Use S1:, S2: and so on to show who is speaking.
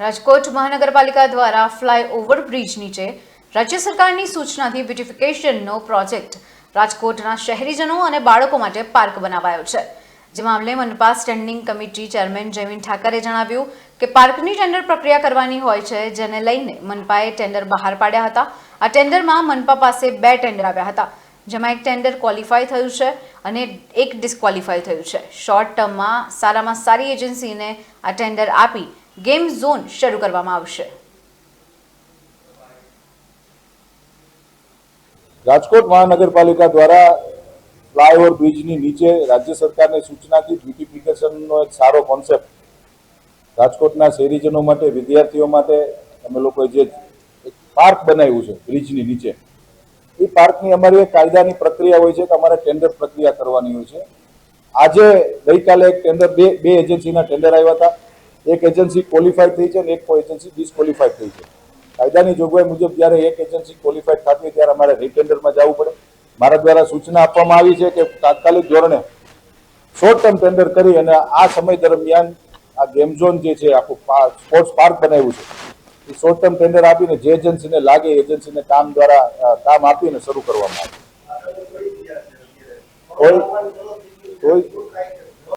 S1: રાજકોટ મહાનગરપાલિકા દ્વારા flyover bridge નીચે રાજ્ય સરકારની સૂચનાથી બ્યુટિફિકેશનનો પ્રોજેક્ટ રાજકોટના શહેરીજનો અને બાળકો માટે પાર્ક બનાવાયો છે. જે મામલે મનપા standing committee chairman Jaymin Thakre જણાવ્યું કે પાર્કની ટેન્ડર પ્રક્રિયા કરવાની હોય છે, જેને લઈને મનપાએ ટેન્ડર બહાર પાડ્યા હતા. આ ટેન્ડરમાં મનપા પાસે બે ટેન્ડર આવ્યા હતા, જેમાં એક ટેન્ડર ક્વોલિફાય થયું છે અને એક ડિસ્ક્વોલિફાય થયું છે. શોર્ટ ટર્મમાં સારામાં સારી એજન્સીને આ ટેન્ડર આપી ગેમ ઝોન શરૂ કરવામાં આવશે.
S2: રાજકોટ મહાનગરપાલિકા દ્વારા ફ્લાયઓવર બ્રિજની નીચે રાજ્ય સરકારને સૂચનાથી બ્યુટિફિકેશનનો એક સારો કોન્સેપ્ટ. રાજકોટના શહેરીજનો માટે, વિદ્યાર્થીઓ માટે અમે લોકોએ જે પાર્ક બનાવ્યું છે બ્રિજની નીચે, એ પાર્કની અમારી એક કાયદાની પ્રક્રિયા હોય છે કે અમારે ટેન્ડર પ્રક્રિયા કરવાની હોય છે. આજે ગઈકાલે એક ટેન્ડર, બે બે એજન્સીના ટેન્ડર આવ્યા હતા. એક એજન્સી ક્વોલિફાઈડ થઈ છે અને એક એજન્સી ડિસ્ક્વોલિફાઈડ થઈ છે. કાયદાની જોગવાઈ મુજબ જ્યારે એક એજન્સી ક્વોલિફાઈડ થતી ત્યારે અમારે રીટેન્ડરમાં જવું પડે. મારા દ્વારા સૂચના આપવામાં આવી છે કે તાત્કાલિક ધોરણે શોર્ટ ટર્મ ટેન્ડર કરી અને આ સમય દરમિયાન આ ગેમ ઝોન જે છે, આખું સ્પોર્ટ્સ પાર્ક બનાવ્યું છે. એ શોર્ટ ટર્મ ટેન્ડર આપીને જે એજન્સીને લાગે એજન્સીને કામ દ્વારા કામ આપીને શરૂ કરવામાં આવે. કોઈ કોઈ